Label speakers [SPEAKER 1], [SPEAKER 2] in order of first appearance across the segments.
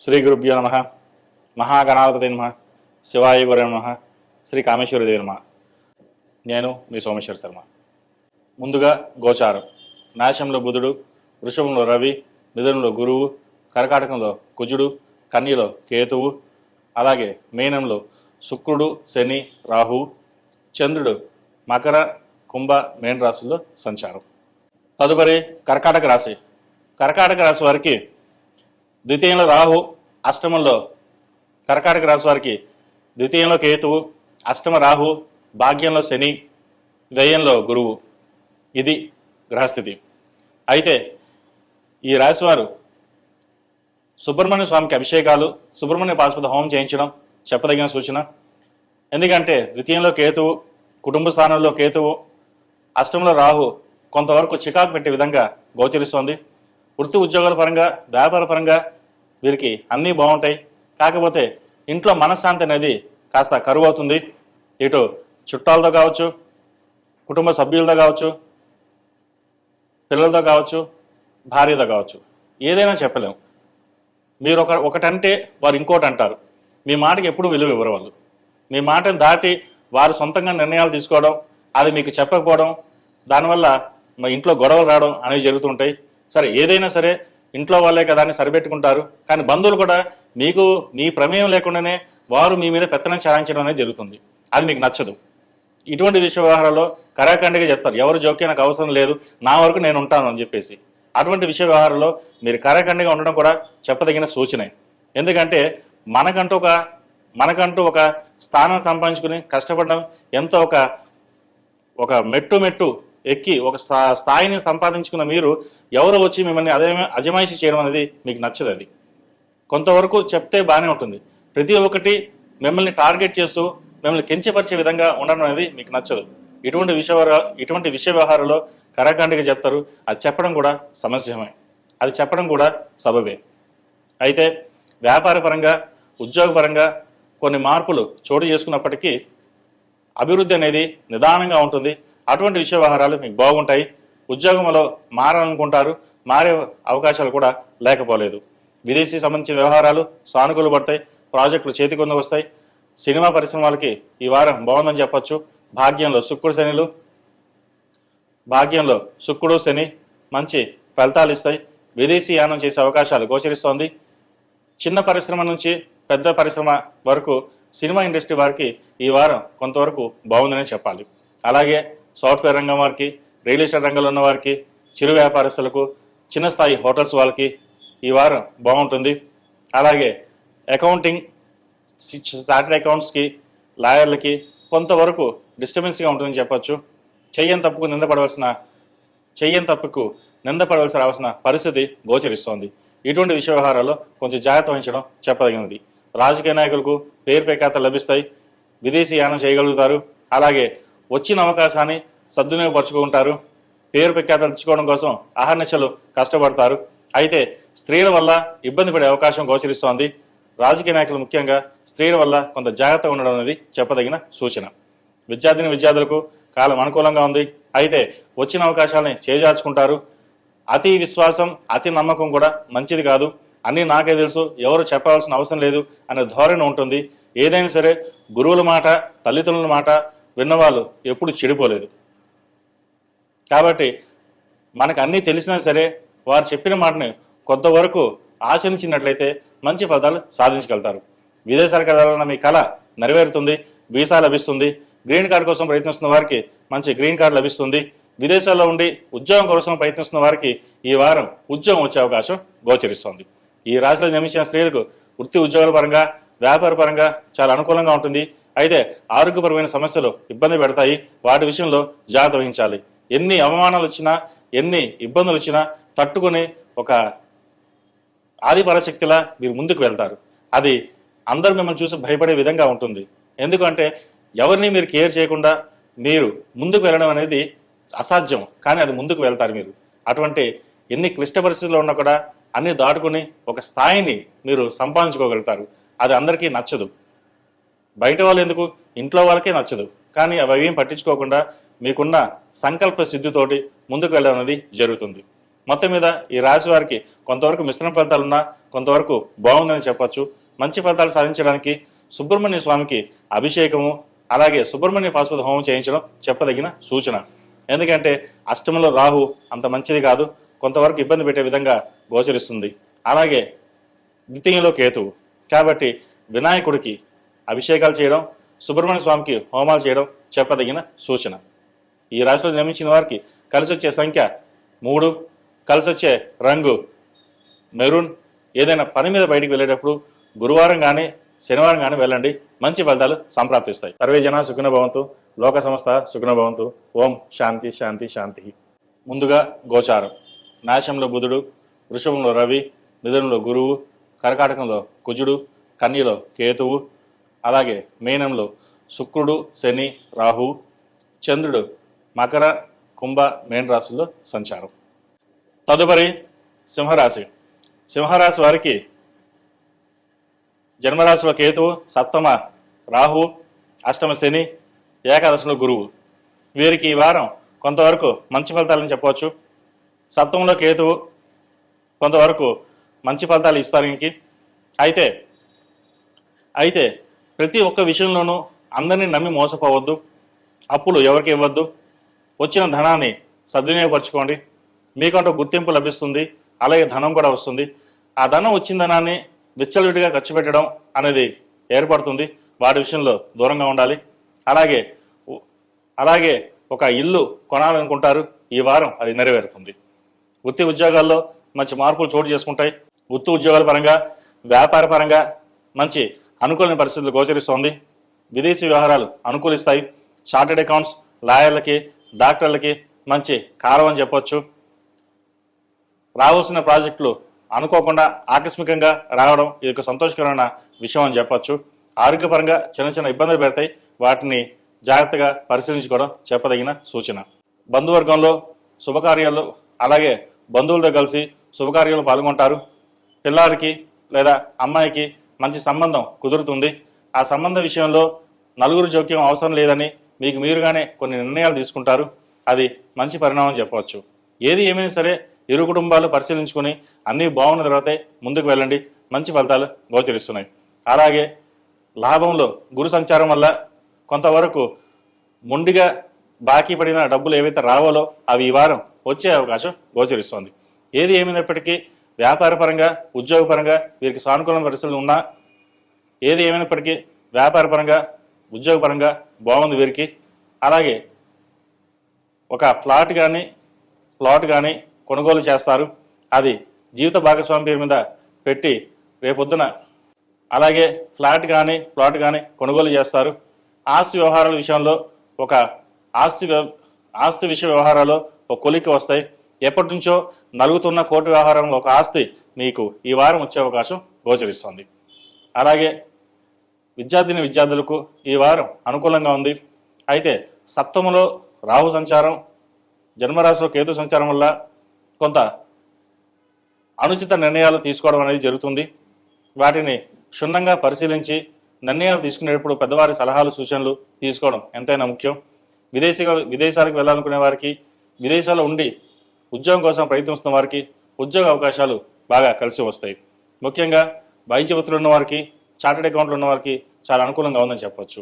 [SPEAKER 1] శ్రీ గురుభ్యో నమ. మహాగణాధిపతి నమ. శివాయ గురు నమ. శ్రీ కామేశ్వరదేవి నమ. నేను మీ సోమేశ్వర శర్మ. ముందుగా గోచారం. నాశంలో బుధుడు వృషభంలో రవి మిథునంలో గురువు కర్కాటకంలో కుజుడు కన్యలో కేతువు అలాగే మీనంలో శుక్రుడు శని రాహు చంద్రుడు మకర కుంభ మేన రాశుల్లో సంచారం. తదుపరి కర్కాటక రాశి. కర్కాటక రాశి వారికి ద్వితీయంలో రాహు అష్టమంలో కర్కాటక రాశి వారికి ద్వితీయంలో కేతువు అష్టమ రాహు భాగ్యంలో శని వ్యయంలో గురువు. ఇది గ్రహస్థితి. అయితే ఈ రాశివారు సుబ్రహ్మణ్య స్వామికి అభిషేకాలు సుబ్రహ్మణ్య పాశుపత హోమం చేయించడం చెప్పదగిన సూచన. ఎందుకంటే ద్వితీయంలో కేతువు కుటుంబ స్థానంలో కేతువు అష్టంలో రాహు కొంతవరకు చికాకు పెట్టే విధంగా గోచరిస్తోంది. వృత్తి ఉద్యోగాల పరంగా వ్యాపార పరంగా వీరికి అన్నీ బాగుంటాయి. కాకపోతే ఇంట్లో మనశ్శాంతి అనేది కాస్త కరువు అవుతుంది ఇటు చుట్టాలతో కావచ్చు కుటుంబ సభ్యులతో కావచ్చు పిల్లలతో కావచ్చు భార్యతో కావచ్చు. ఏదైనా చెప్పలేము మీరు ఒక ఒకటంటే వారు ఇంకోటి అంటారు మీ మాటకి ఎప్పుడు విలువ ఇవ్వరు వాళ్ళు. మీ మాటను దాటి వారు సొంతంగా నిర్ణయాలు తీసుకోవడం అది మీకు చెప్పకపోవడం దానివల్ల మా ఇంట్లో గొడవలు రావడం అనేవి జరుగుతుంటాయి సరే ఏదైనా సరే ఇంట్లో వాళ్ళే కదా అని సరిపెట్టుకుంటారు. కానీ బంధువులు కూడా మీకు మీ ప్రమేయం లేకుండానే వారు మీ మీద పెత్తనం చాలించడం అనేది జరుగుతుంది. అది మీకు నచ్చదు. ఇటువంటి విషయ వ్యవహారాల్లో కరాఖండిగా చెప్తారు. ఎవరు జోక్యం నాకు అవసరం లేదు. నా వరకు నేను ఉంటాను అని చెప్పేసి. అటువంటి విషయ వ్యవహారంలో మీరు కరాఖండిగా ఉండడం కూడా చెప్పదగిన సూచనే. ఎందుకంటే మనకంటూ ఒక మనకంటూ ఒక స్థానం సంపాదించుకుని కష్టపడడం ఎంతో ఒక ఒక మెట్టు మెట్టు ఎక్కి ఒక స్థాయిని సంపాదించుకున్న మీరు ఎవరు వచ్చి మిమ్మల్ని అదే అజమాయిషి చేయడం అనేది మీకు నచ్చదు అది. కొంతవరకు చెప్తే బాగానే ఉంటుంది. ప్రతి ఒక్కటి మిమ్మల్ని టార్గెట్ చేస్తూ మిమ్మల్ని కించపరిచే విధంగా ఉండడం అనేది మీకు నచ్చదు. ఇటువంటి విషయ ఇటువంటి విషయ వ్యవహారంలో కరాఖండిగా చెప్తారు. అది చెప్పడం కూడా సమస్యమే. అది చెప్పడం కూడా సబబే. అయితే వ్యాపార పరంగా ఉద్యోగపరంగా కొన్ని మార్పులు చోటు చేసుకున్నప్పటికీ అభివృద్ధి అనేది నిదానంగా ఉంటుంది. అటువంటి విషయ వ్యవహారాలు మీకు బాగుంటాయి. ఉద్యోగంలో మారాలనుకుంటారు. మారే అవకాశాలు కూడా లేకపోలేదు. విదేశీ సంబంధించిన వ్యవహారాలు సానుకూలు పడతాయి. ప్రాజెక్టులు చేతికొంద వస్తాయి. సినిమా పరిశ్రమలకి ఈ వారం బాగుందని చెప్పొచ్చు. భాగ్యంలో శుక్రుడు శనిలు. భాగ్యంలో శుక్రుడు శని మంచి ఫలితాలు ఇస్తాయి. విదేశీ యానం చేసే అవకాశాలు గోచరిస్తోంది. చిన్న పరిశ్రమ నుంచి పెద్ద పరిశ్రమ వరకు సినిమా ఇండస్ట్రీ వారికి ఈ వారం కొంతవరకు బాగుందనే చెప్పాలి. అలాగే సాఫ్ట్వేర్ రంగం వారికి రియల్ ఎస్టేట్ రంగంలో ఉన్న వారికి చిరు వ్యాపారస్తులకు చిన్న స్థాయి హోటల్స్ వాళ్ళకి ఈ వారం బాగుంటుంది. అలాగే అకౌంటింగ్ చార్టెడ్ అకౌంట్స్కి లాయర్లకి కొంతవరకు డిస్టర్బెన్స్గా ఉంటుందని చెప్పొచ్చు. చెయ్యని తప్పుకు నిందపడవలసిన చెయ్యని తప్పుకు నిందపడవలసి రావాల్సిన పరిస్థితి గోచరిస్తోంది. ఇటువంటి విషయ వ్యవహారాల్లో కొంచెం జాగ్రత్త వహించడం చెప్పదగినది. రాజకీయ నాయకులకు పేరు పేకాత లభిస్తాయి. విదేశీ యానం చేయగలుగుతారు. అలాగే వచ్చిన అవకాశాన్ని సద్వినియోగపరుచుకుంటారు పేరు ప్రఖ్యాతలు తెచ్చుకోవడం కోసం అహర్నిశలు కష్టపడతారు. అయితే స్త్రీల వల్ల ఇబ్బంది పడే అవకాశం గోచరిస్తోంది. రాజకీయ నాయకులు ముఖ్యంగా స్త్రీల వల్ల కొంత జాగ్రత్త ఉండడం అనేది చెప్పదగిన సూచన. విద్యార్థిని విద్యార్థులకు కాలం అనుకూలంగా ఉంది. అయితే వచ్చిన అవకాశాలని చేజార్చుకుంటారు. అతి విశ్వాసం అతి నమ్మకం కూడా మంచిది కాదు. అన్నీ నాకే తెలుసు. ఎవరు చెప్పాల్సిన అవసరం లేదు అనే ధోరణి ఉంటుంది. ఏదైనా సరే గురువుల మాట తల్లిదండ్రుల మాట విన్నవాళ్ళు ఎప్పుడు చెడిపోలేదు. కాబట్టి మనకు అన్నీ తెలిసినా సరే వారు చెప్పిన మాటని కొంతవరకు ఆచరించినట్లయితే మంచి ఫలితాలు సాధించగలుగుతారు. విదేశాలకు వెళ్ళాలన్న మీ కళ నెరవేరుతుంది వీసా లభిస్తుంది గ్రీన్ కార్డు కోసం ప్రయత్నిస్తున్న వారికి మంచి గ్రీన్ కార్డు లభిస్తుంది విదేశాల్లో ఉండి ఉద్యోగం కోసం ప్రయత్నిస్తున్న వారికి ఈ వారం ఉద్యోగం వచ్చే అవకాశం గోచరిస్తోంది. ఈ రాశిలో జన్మించిన స్త్రీలకు వృత్తి ఉద్యోగాల పరంగా వ్యాపార పరంగా చాలా అనుకూలంగా ఉంటుంది. అయితే ఆరోగ్యపరమైన సమస్యలు ఇబ్బంది పెడతాయి. వాటి విషయంలో జాగ్రత్త వహించాలి. ఎన్ని అవమానాలు వచ్చినా ఎన్ని ఇబ్బందులు వచ్చినా తట్టుకొని ఒక ఆదిపరశక్తిలా మీరు ముందుకు వెళ్తారు. అది అందరూ మిమ్మల్ని చూసి భయపడే విధంగా ఉంటుంది. ఎందుకంటే ఎవరిని మీరు కేర్ చేయకుండా మీరు ముందుకు వెళ్ళడం అనేది అసాధ్యం. కానీ అది ముందుకు వెళ్తారు మీరు. అటువంటి ఎన్ని క్లిష్ట పరిస్థితుల్లో ఉన్నా కూడా అన్ని దాటుకుని ఒక స్థాయిని మీరు సంపాదించుకోగలుగుతారు. అది అందరికీ నచ్చదు. బయట వాళ్ళు ఎందుకు? ఇంట్లో వాళ్ళకే నచ్చదు. కానీ అవి ఏం పట్టించుకోకుండా మీకున్న సంకల్ప సిద్ధితోటి ముందుకు వెళ్ళడం అనేది జరుగుతుంది. మొత్తం మీద ఈ రాశి వారికి కొంతవరకు మిశ్రమ ఫలితాలున్నా కొంతవరకు బాగుందని చెప్పచ్చు. మంచి ఫలితాలు సాధించడానికి సుబ్రహ్మణ్య స్వామికి అభిషేకము అలాగే సుబ్రహ్మణ్య పాశుపత హోమం చేయించడం చెప్పదగిన సూచన. ఎందుకంటే అష్టమంలో రాహు అంత మంచిది కాదు. కొంతవరకు ఇబ్బంది పెట్టే విధంగా గోచరిస్తుంది. అలాగే ద్వితీయంలో కేతువు. కాబట్టి వినాయకుడికి అభిషేకాలు చేయడం సుబ్రహ్మణ్య స్వామికి హోమాలు చేయడం చెప్పదగిన సూచన. ఈ రాశిలో జన్మించిన వారికి కలిసి వచ్చే సంఖ్య మూడు కలిసి వచ్చే రంగు మెరూన్. ఏదైనా పని మీద బయటికి వెళ్ళేటప్పుడు గురువారం కానీ శనివారం కానీ వెళ్ళండి. మంచి ఫలితాలు సంప్రాప్తిస్తాయి. సర్వే జన సుఖిన భవంతు. లోక సంస్థ సుఖిన భవంతు. ఓం శాంతి శాంతి శాంతి. ముందుగా గోచారం. నాశంలో బుధుడు వృషభంలో రవి మిథునంలో గురువు కర్కాటకంలో కుజుడు కన్యలో కేతువు అలాగే మీనంలో శుక్రుడు శని రాహు చంద్రుడు మకర కుంభ మేన్ రాశుల్లో సంచారం. తదుపరి సింహరాశి. సింహరాశి వారికి జన్మరాశిలో కేతువు సప్తమ రాహు అష్టమ శని ఏకాదశిలో గురువు. వీరికి ఈ వారం కొంతవరకు మంచి ఫలితాలని చెప్పవచ్చు. సప్తమంలో కేతువు కొంతవరకు మంచి ఫలితాలు ఇస్తారు ఇంకి అయితే అయితే ప్రతి ఒక్క విషయంలోనూ అందరినీ నమ్మి మోసపోవద్దు. అప్పులు ఎవరికి ఇవ్వద్దు. వచ్చిన ధనాన్ని సద్వినియోగపరచుకోండి. మీకంటూ గుర్తింపు లభిస్తుంది. అలాగే ధనం కూడా వస్తుంది. ఆ ధనం వచ్చిన ధనాన్ని విచ్చలవిడిగా ఖర్చు పెట్టడం అనేది ఏర్పడుతుంది. వాటి విషయంలో దూరంగా ఉండాలి. అలాగే అలాగే ఒక ఇల్లు కొనాలనుకుంటారు. ఈ వారం అది నెరవేరుతుంది. వృత్తి ఉద్యోగాల్లో మంచి మార్పులు చోటు చేసుకుంటాయి. వృత్తి ఉద్యోగాల పరంగా వ్యాపార పరంగా మంచి అనుకూలమైన పరిస్థితులు గోచరిస్తోంది. విదేశీ వ్యవహారాలు అనుకూలిస్తాయి. చార్టెడ్ అకౌంట్స్ లాయర్లకి డాక్టర్లకి మంచి కారం అని చెప్పొచ్చు. రావాల్సిన ప్రాజెక్టులు అనుకోకుండా ఆకస్మికంగా రావడం ఇది ఒక సంతోషకరమైన విషయం అని చెప్పొచ్చు. ఆరోగ్యపరంగా చిన్న చిన్న ఇబ్బందులు పెడతాయి. వాటిని జాగ్రత్తగా పరిశీలించుకోవడం చెప్పదగిన సూచన. బంధువర్గంలో శుభకార్యాలు అలాగే బంధువులతో కలిసి శుభకార్యాలు పాల్గొంటారు. పిల్లాడికి లేదా అమ్మాయికి మంచి సంబంధం కుదురుతుంది. ఆ సంబంధ విషయంలో నలుగురు జోక్యం అవసరం లేదని మీకు మీరుగానే కొన్ని నిర్ణయాలు తీసుకుంటారు. అది మంచి పరిణామం చెప్పవచ్చు. ఏది ఏమైనా సరే ఇరు కుటుంబాలు పరిశీలించుకుని అన్నీ బాగున్న తర్వాతే ముందుకు వెళ్ళండి. మంచి ఫలితాలు గోచరిస్తున్నాయి. అలాగే లాభంలో గురు సంచారం వల్ల కొంతవరకు మొండిగా బాకీ పడిన డబ్బులు ఏవైతే రావాలో అవి ఈ వారం వచ్చే అవకాశం గోచరిస్తోంది. ఏది ఏమైనప్పటికీ వ్యాపారపరంగా ఉద్యోగపరంగా వీరికి సానుకూలమైన పరిస్థితులు ఉన్నా ఏది ఏమైనప్పటికీ వ్యాపారపరంగా ఉద్యోగపరంగా బాగుంది వీరికి. అలాగే ఒక ఫ్లాట్ కానీ ప్లాట్ కానీ కొనుగోలు చేస్తారు. అది జీవిత భాగస్వామి పేరు మీద పెట్టి రేపొద్దున అలాగే ఫ్లాట్ కానీ ప్లాట్ కానీ కొనుగోలు చేస్తారు. ఆస్తి వ్యవహారాల విషయంలో ఒక ఆస్తి వ్య- ఆస్తి విషయ వ్యవహారాల్లో ఒక కొలిక్కి వస్తాయి. ఎప్పటి నుంచో నలుగుతున్న కోర్టు వ్యవహారంలో ఒక ఆస్తి మీకు ఈ వారం వచ్చే అవకాశం గోచరిస్తుంది. అలాగే విద్యార్థిని విద్యార్థులకు ఈ వారం అనుకూలంగా ఉంది. అయితే సప్తములో రాహు సంచారం జన్మరాశిలో కేతు సంచారం వల్ల కొంత అనుచిత నిర్ణయాలు తీసుకోవడం అనేది జరుగుతుంది. వాటిని క్షుణ్ణంగా పరిశీలించి నిర్ణయాలు తీసుకునేటప్పుడు పెద్దవారి సలహాలు సూచనలు తీసుకోవడం ఎంతైనా ముఖ్యం. విదేశీ విదేశాలకు వెళ్ళాలనుకునే వారికి విదేశాల్లో ఉండి ఉద్యోగం కోసం ప్రయత్నిస్తున్న వారికి ఉద్యోగ అవకాశాలు బాగా కలిసి వస్తాయి. ముఖ్యంగా వైద్య వృత్తులు ఉన్నవారికి చార్టెడ్ అకౌంట్లు ఉన్న వారికి చాలా అనుకూలంగా ఉందని చెప్పవచ్చు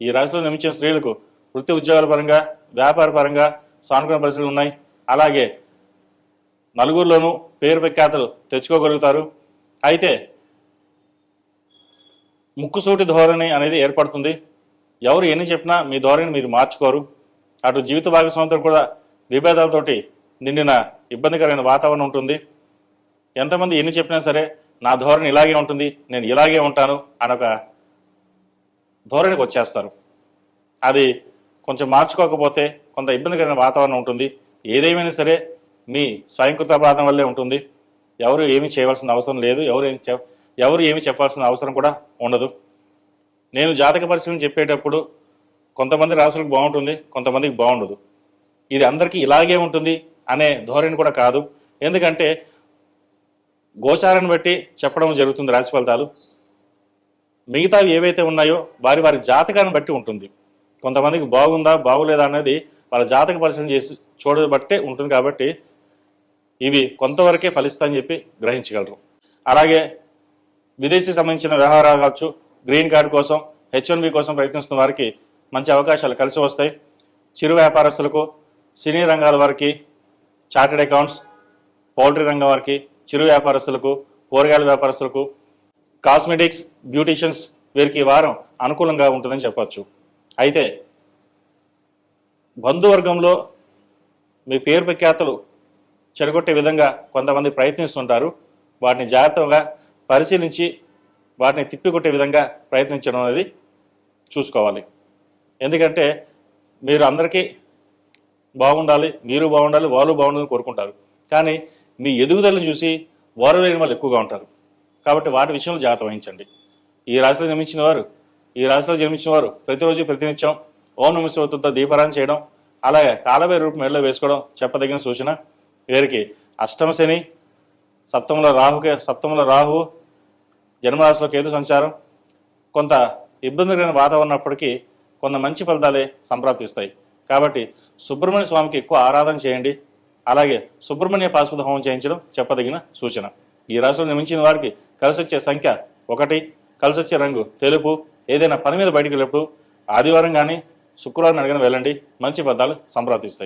[SPEAKER 1] ఈ రాశిలో నిర్మించిన స్త్రీలకు వృత్తి ఉద్యోగాల పరంగా వ్యాపార పరంగా సానుకూల పరిస్థితులు ఉన్నాయి. అలాగే నలుగురిలోనూ పేరు ప్రఖ్యాతలు తెచ్చుకోగలుగుతారు. అయితే ముక్కుసూటి ధోరణి అనేది ఏర్పడుతుంది. ఎవరు ఎన్ని చెప్పినా మీ ధోరణిని మీరు మార్చుకోరు. అటు జీవిత భాగస్వామితో కూడా విభేదాలతోటి నిండిన ఇబ్బందికరమైన వాతావరణం ఉంటుంది. ఎంతమంది ఎన్ని చెప్పినా సరే నా ధోరణి ఇలాగే ఉంటుంది నేను ఇలాగే ఉంటాను అనొక ధోరణికి వచ్చేస్తారు. అది కొంచెం మార్చుకోకపోతే కొంత ఇబ్బందికరమైన వాతావరణం ఉంటుంది. ఏదేమైనా సరే మీ స్వయంకృత వల్లే ఉంటుంది. ఎవరు ఏమి చేయవలసిన అవసరం లేదు. ఎవరు ఏమి ఎవరు ఏమి చెప్పాల్సిన అవసరం కూడా ఉండదు. నేను జాతక పరిశీలన చెప్పేటప్పుడు కొంతమంది రాసులకు బాగుంటుంది కొంతమందికి బాగుండదు. ఇది అందరికీ ఇలాగే ఉంటుంది. అనే ధోరణి కూడా కాదు. ఎందుకంటే గోచారాన్ని బట్టి చెప్పడం జరుగుతుంది రాశి ఫలితాలు. మిగతావి ఏవైతే ఉన్నాయో వారి వారి జాతకాన్ని బట్టి ఉంటుంది. కొంతమందికి బాగుందా బాగులేదా అనేది వాళ్ళ జాతక పరిశీలన చేసి చూడబట్టే ఉంటుంది కాబట్టి ఇవి కొంతవరకే ఫలిస్తాయని చెప్పి గ్రహించగలరు. అలాగే విదేశీ సంబంధించిన వ్యవహారాలు కావచ్చు గ్రీన్ కార్డు కోసం హెచ్ వన్ బి కోసం ప్రయత్నిస్తున్న వారికి మంచి అవకాశాలు కలిసి వస్తాయి. చిరు వ్యాపారస్తులకు సినీ రంగాల వారికి చార్టెడ్ అకౌంట్స్ పౌల్ట్రీ రంగం వారికి చిరు వ్యాపారస్తులకు కూరగాయల వ్యాపారస్తులకు కాస్మెటిక్స్ బ్యూటీషియన్స్ వీరికి ఈ వారం అనుకూలంగా ఉంటుందని చెప్పవచ్చు అయితే బంధువర్గంలో మీ పేరు ప్రఖ్యాతులు చెడగొట్టే విధంగా కొంతమంది ప్రయత్నిస్తుంటారు. వాటిని జాగ్రత్తగా పరిశీలించి వాటిని తిప్పికొట్టే విధంగా ప్రయత్నించడం అనేది చూసుకోవాలి. ఎందుకంటే మీరు అందరికీ బాగుండాలి మీరు బాగుండాలి వాళ్ళు బాగుండాలని కోరుకుంటారు. కానీ మీ ఎదుగుదలను చూసి వారు లేని వాళ్ళు ఎక్కువగా ఉంటారు. కాబట్టి వాటి విషయంలో జాగ్రత్త వహించండి. ఈ రాశిలో జన్మించిన వారు ఈ రాశిలో జన్మించిన వారు ప్రతిరోజు ప్రతినిత్యం ఓం నమస్వతంతో దీపారాయణ చేయడం అలాగే కాలవే రూపం మెడలో వేసుకోవడం చెప్పదగిన సూచన. వీరికి అష్టమ శని సప్తముల రాహుకే సప్తముల రాహు జన్మరాశిలో కేతు సంచారం. కొంత ఇబ్బందికరమైన వాతావరణం ఉన్నప్పటికీ కొంత మంచి ఫలితాలే సంప్రాప్తిస్తాయి. కాబట్టి సుబ్రహ్మణ్య స్వామికి ఎక్కువ ఆరాధన చేయండి. అలాగే సుబ్రహ్మణ్య పాశుపత హోమం చేయించడం చెప్పదగిన సూచన. ఈ రాశిలో నిర్మించిన వారికి కలిసి వచ్చే సంఖ్య ఒకటి. కలిసి వచ్చే రంగు తెలుపు. ఏదైనా పని మీద బయటికి వెళ్ళినప్పుడు ఆదివారం కానీ శుక్రవారం అడిగిన వెళ్ళండి. మంచి పదాలు సంప్రాప్తిస్తాయి.